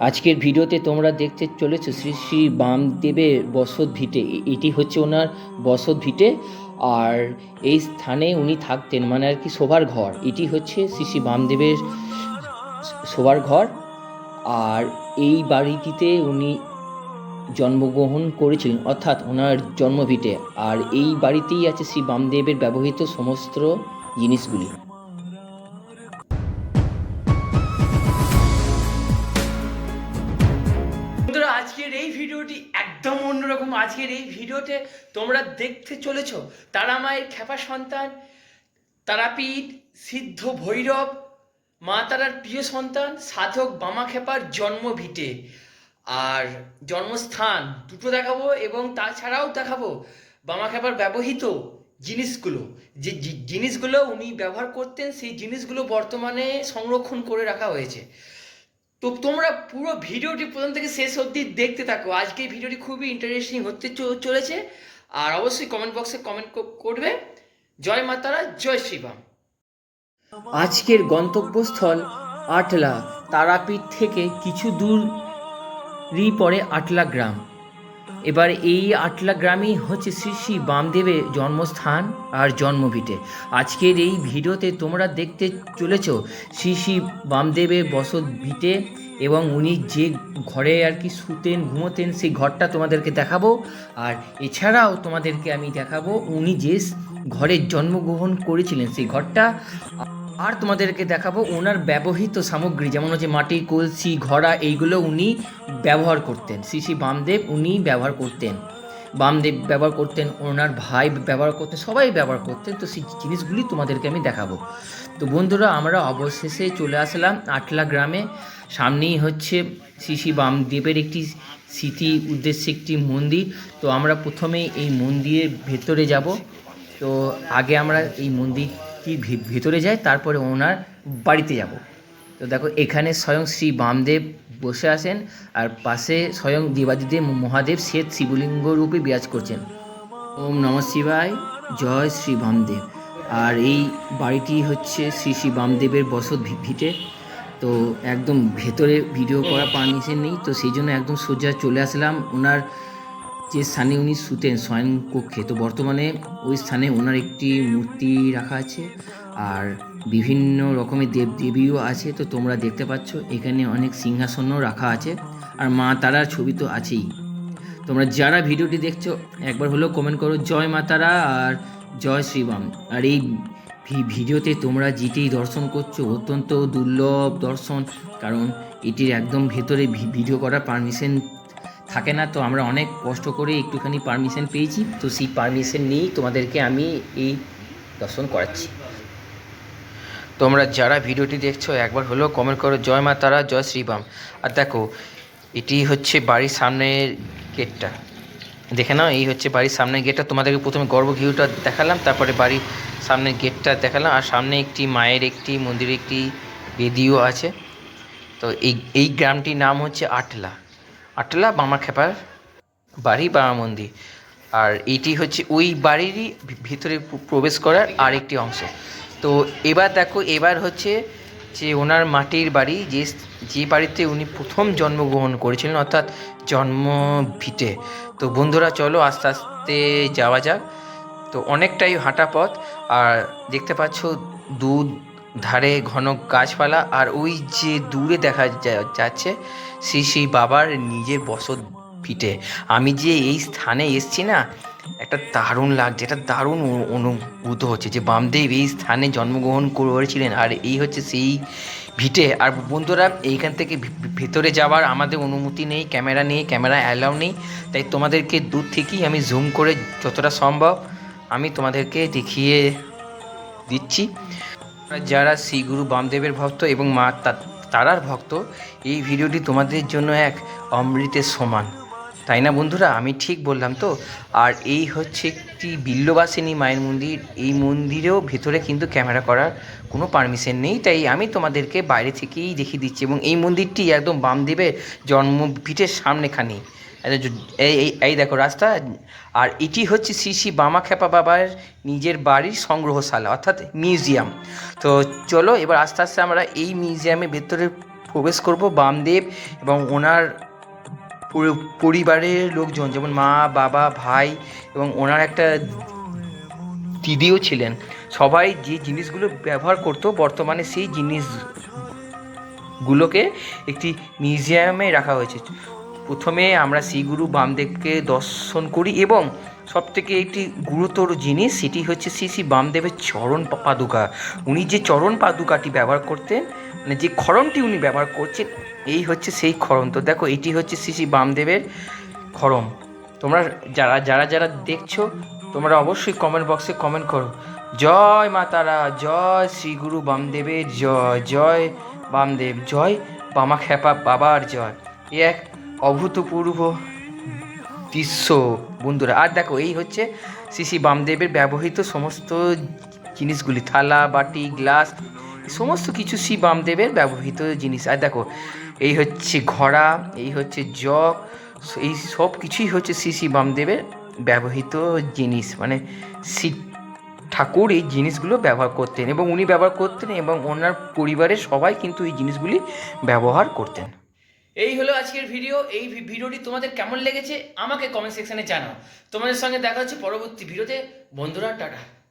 আজকের ভিডিওতে তোমরা দেখতে চলেছো শ্রী শ্রী বামদেবের বসত ভিটে। এটি হচ্ছে ওনার বসত ভিটে। আর এই স্থানে উনি থাকতেন মানে আর কি শোবার ঘর। এটি হচ্ছে শ্রী শ্রী বামদেবের শোবার ঘর। আর এই বাড়িটিতে উনি জন্মগ্রহণ করেছিলেন, অর্থাৎ ওনার জন্মভিটে। আর এই বাড়িতেই আছে শ্রী বামদেবের ব্যবহৃত সমস্ত জিনিসগুলি। আজকের এই ভিডিওতে তোমরা দেখতে চলেছো তারা মায়ের খেপা সন্তান, তারাপীঠ, সিদ্ধ ভৈরব, মা তারার প্রিয় সন্তান, সাধক বামা খেপার জন্ম ভিটে। আর জন্মস্থান দুটো দেখাবো এবং তাছাড়াও দেখাবো বামা খেপার ব্যবহৃত জিনিসগুলো। যে জিনিসগুলো উনি ব্যবহার করতেন, সেই জিনিসগুলো বর্তমানে সংরক্ষণ করে রাখা হয়েছে। তো তোমরা পুরো ভিডিওটি প্রথম থেকে শেষ অবধি দেখতে থাকো। আজকে ভিডিওটি খুবই ইন্টারেস্টিং হতে চলেছে। আর অবশ্যই কমেন্ট বক্সে কমেন্ট করবে। জয় মাতারা জয় শ্রীরাম আজকের গন্তব্যস্থল আটলা, তারাপীঠ থেকে কিছু দূরই পরে আটলা গ্রাম। এবার এই আটলা গ্রামই হচ্ছে শ্রী শ্রী বামদেবের জন্মস্থান আর জন্মভিটে। আজকের এই ভিডিওতে তোমরা দেখতে চলেছ শ্রী শ্রী বামদেবের বসত ভিটে এবং উনি যে ঘরে আর কি শুতেন, ঘুমোতেন সেই ঘরটা তোমাদেরকে দেখাবো। আর এছাড়াও তোমাদেরকে আমি দেখাবো উনি যে ঘরে জন্মগ্রহণ করেছিলেন সেই ঘরটা। আর তোমাদেরকে দেখাবো ওনার ব্যবহৃত সামগ্রী, যেমন হচ্ছে মাটি, কলসি, ঘড়া, এইগুলো উনি ব্যবহার করতেন। শ্রী শ্রী বামদেব উনি ব্যবহার করতেন। বামদেব ব্যবহার করতেন, ওনার ভাই ব্যবহার করতেন, সবাই ব্যবহার করতেন। তো সেই জিনিসগুলি তোমাদেরকে আমি দেখাবো। তো বন্ধুরা, আমরা অবশেষে চলে আসলাম আটলা গ্রামে। সামনেই হচ্ছে শ্রী শ্রী বামদেবের একটি স্মৃতি উদ্দেশ্যে একটি মন্দির। তো আমরা প্রথমে এই মন্দিরের ভেতরে যাব। তো আগে আমরা এই মন্দিরটি ভে- ভেতরে যাই তারপরে ওনার বাড়িতে যাব। তো দেখো, এখানে স্বয়ং শ্রী বামদেব বসে আছেন, আর পাশে স্বয়ং দেবাদিদেব মহাদেব শ্বেত শিবলিঙ্গ রূপে বিরাজ করছেন। ওম নম শিবায়, জয় শ্রী বামদেব। আর এই বাড়িটি হচ্ছে শ্রী শ্রী বামদেবের বসত ভিটে। তো একদম ভেতরে ভিডিও করা পারমিশন নেই, তো সেই জন্য একদম সোজা চলে আসলাম। ওনার যে স্থানে উনি শুতেন শয়ন কক্ষে তো বর্তমানে ওই স্থানে ওনার একটি মূর্তি রাখা আছে আর বিভিন্ন রকমের দেব দেবীও আছে, তো তোমরা দেখতে পাচ্ছ এখানে অনেক সিংহাসনও রাখা আছে আর মা তারার ছবি তো আছেই। তোমরা যারা ভিডিওটি দেখছ, একবার হলেও কমেন্ট করো, জয় মা তারা আর জয় শ্রীবাম আর এই ভিডিওতে তোমরা যেটি দর্শন করছ, অত্যন্ত দুর্লভ দর্শন, কারণ এটির একদম ভেতরে ভিডিও করার পারমিশন থাকে না, তো আমরা অনেক কষ্ট করে একটুখানি পারমিশন পেয়েছি। তো সেই পারমিশন নিয়েই তোমাদেরকে আমি এই দর্শন করাচ্ছি। তোমরা যারা ভিডিওটি দেখছ, একবার হলেও কমেন্ট করো, জয় মা তারা, জয় শ্রীবাম। আর দেখো, এটি হচ্ছে বাড়ির সামনের গেটটা দেখে নাও, এই হচ্ছে বাড়ির সামনের গেটটা তোমাদেরকে প্রথমে গর্ভগৃহটা দেখালাম, তারপরে বাড়ির সামনের গেটটা দেখালাম। আর সামনে একটি মায়ের একটি মন্দিরে একটি বেদিও আছে। তো এই এই গ্রামটির নাম হচ্ছে আটলা। আটলা বামা খেপার বাড়ি বামা মন্দির আর এটি হচ্ছে ওই বাড়িরই ভিতরে প্রবেশ করার আরেকটি অংশ। তো এবার দেখো, এবার হচ্ছে যে ওনার মাটির বাড়ি, যে যে বাড়িতে উনি প্রথম জন্মগ্রহণ করেছিলেন, অর্থাৎ জন্ম ভিটে। তো বন্ধুরা, চলো আস্তে আস্তে যাওয়া যাক। তো অনেকটাই হাঁটা পথ, আর দেখতে পাচ্ছ দু ধারে ঘন গাছপালা আর ওই যে দূরে দেখা যাচ্ছে শ্রী সেই বাবার নিজের বসত ভিটে আমি যে এই স্থানে এসছি না, একটা দারুণ লাগছে, একটা দারুণ অনু- অনুভূত হচ্ছে যে বামদেব এই স্থানে জন্মগ্রহণ করেছিলেন আর এই হচ্ছে সেই ভিটে। আর বন্ধুরা, এইখান থেকে ভেতরে যাওয়ার আমাদের অনুমতি নেই, ক্যামেরা নেই, ক্যামেরা অ্যালাউ নেই, তাই তোমাদেরকে দূর থেকেই আমি জুম করে যতটা সম্ভব আমি তোমাদেরকে দেখিয়ে দিচ্ছি। যারা শ্রী গুরু বামদেবের ভক্ত এবং মা তারার ভক্ত, এই ভিডিওটি তোমাদের জন্য এক অমৃতের সমান। তাই না বন্ধুরা? আমি ঠিক বললাম তো? আর এই হচ্ছে একটি বিল্লবাসিনী মায়ের মন্দির। এই মন্দিরেও ভেতরে কিন্তু ক্যামেরা করার কোনো পারমিশন নেই। তাই আমি তোমাদেরকে বাইরে থেকেই দেখিয়ে দিচ্ছি এবং এই মন্দিরটি একদম বামদেবের জন্মপীঠের সামনেখানি। এই এই দেখো রাস্তা। আর এটি হচ্ছে শ্রী শ্রী বামা খেপা বাবার নিজের বাড়ির সংগ্রহশালা, অর্থাৎ মিউজিয়াম। তো চলো এবার আস্তে আস্তে আমরা এই মিউজিয়ামে ভেতরে প্রবেশ করব বামদেব এবং ওনার পরিবারের লোকজন, যেমন মা, বাবা, ভাই এবং ওনার একটা দিদিও ছিলেন, সবাই যে জিনিসগুলো ব্যবহার করতো বর্তমানে সেই জিনিসগুলোকে একটি মিউজিয়ামে রাখা হয়েছে। প্রথমে আমরা শ্রী গুরু বামদেবকে দর্শন করি এবং সব থেকে একটি গুরুতর জিনিস সেটি হচ্ছে শ্রী শ্রী বামদেবের চরণ পাদুকা। উনি যে চরণ পাদুকাটি ব্যবহার করতেন মানে যে খড়মটি উনি ব্যবহার করছেন, এই হচ্ছে সেই খড়ম তো দেখো, এটি হচ্ছে শ্রী বামদেবের খড়ম তোমরা যারা যারা যারা দেখছ, তোমরা অবশ্যই কমেন্ট বক্সে কমেন্ট করো। জয় মা তারা, জয় শ্রী গুরু বামদেবের জয় জয় বামদেব, জয় বামা খেপা বাবার জয়। এ এক অভূতপূর্ব দৃশ্য, বন্ধুরা। আর দেখো, এই হচ্ছে শ্রী শ্রী বামদেবের ব্যবহৃত সমস্ত জিনিসগুলি, থালা, বাটি, গ্লাস সমস্ত কিছু শ্রী বামদেবের ব্যবহৃত জিনিস। আর দেখো, এই হচ্ছে ঘোড়া, এই হচ্ছে জগ, এই সব কিছুই হচ্ছে শ্রী শ্রী বামদেবের ব্যবহৃত জিনিস। মানে শ্রী ঠাকুর এই জিনিসগুলো ব্যবহার করতেন এবং উনি ব্যবহার করতেন এবং ওনার পরিবারের সবাই কিন্তু এই জিনিসগুলি ব্যবহার করতেন। এই হলো আজকের ভিডিও। এই ভিডিওটি তোমাদের কেমন লেগেছে আমাকে কমেন্ট সেকশনে জানাও। তোমাদের সঙ্গে দেখা হচ্ছে পরবর্তী ভিডিওতে। বন্ধুরা, টাটা।